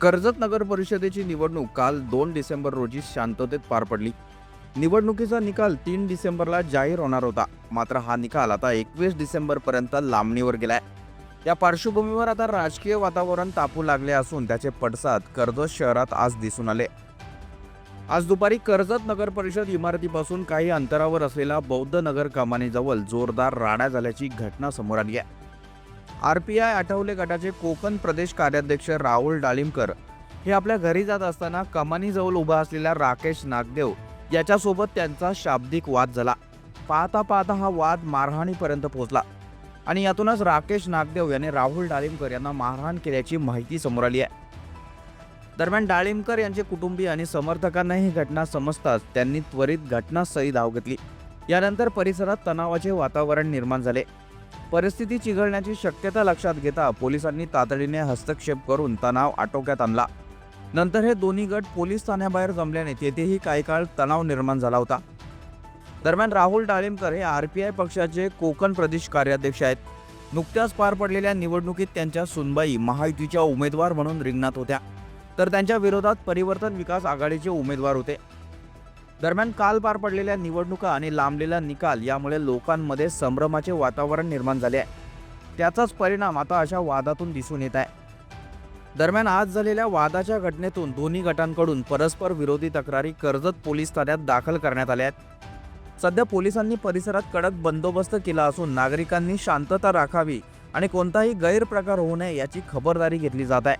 कर्जत नगर परिषदेची निवडणूक काल दोन डिसेंबर रोजी शांततेत पार पडली. निवडणुकीचा निकाल तीन डिसेंबरला जाहीर होणार होता. मात्र हा निकाल आता एकवीस डिसेंबरपर्यंत लांबणीवर गेलाय. या पार्श्वभूमीवर आता राजकीय वातावरण तापू लागले असून त्याचे पडसाद कर्जत शहरात आज दिसून आले. आज दुपारी कर्जत नगर परिषद इमारतीपासून काही अंतरावर असलेला बौद्ध नगर कमानीजवळ जोरदार राडा झाल्याची घटना समोर आली आहे. आर पी आय आठवले गटाचे कोकण प्रदेश कार्याध्यक्ष राहुल डाळिंबकर हे आपल्या घरी जात असताना कमानीजवळ उभा असलेल्या राकेश नागदेव याच्यासोबत त्यांचा शाब्दिक वाद झाला. पाहता पाहता हा वाद मारहाणीपर्यंत पोहोचला. आणि यातूनच राकेश नागदेव याने राहुल डाळिंबकर यांना मारहाण केल्याची माहिती समोर आली आहे. दरम्यान डाळिंबकर यांचे कुटुंबीय आणि समर्थकांना ही घटना समजताच त्यांनी त्वरित घटनास्थळी धाव घेतली. यानंतर परिसरात तणावाचे वातावरण निर्माण झाले. परिस्थिती चिघळण्याची शक्यता लक्षात घेता पोलिसांनी तातडीने हस्तक्षेप करून तणाव आटोक्यात आणला. नंतर हे दोन्ही गट पोलीस ठाण्याबाहेर जमल्याने तेथेही काही काळ तणाव निर्माण झाला होता. दरम्यान राहुल डाळिंबकर हे आर पी आय पक्षाचे कोकण प्रदेश कार्याध्यक्ष आहेत. नुकत्याच पार पडलेल्या निवडणुकीत त्यांच्या सुनबाई महायुतीच्या उमेदवार म्हणून रिंगणात होत्या. तर त्यांच्या विरोधात परिवर्तन विकास आघाडीचे उमेदवार होते. दरम्यान काल पार पडलेल्या निवडणुका आणि लांबलेला निकाल यामुळे लोकांमध्ये संभ्रमाचे वातावरण निर्माण झाले आहे. त्याचाच परिणाम आता अशा वादातून दिसून येत आहे. दरम्यान आज झालेल्या वादाच्या घटनेतून दोन्ही गटांकडून परस्पर विरोधी तक्रारी कर्जत पोलीस ठाण्यात दाखल करण्यात आल्या आहेत. सध्या पोलिसांनी परिसरात कडक बंदोबस्त केला असून नागरिकांनी शांतता राखावी आणि कोणताही गैरप्रकार होऊ नये याची खबरदारी घेतली जात आहे.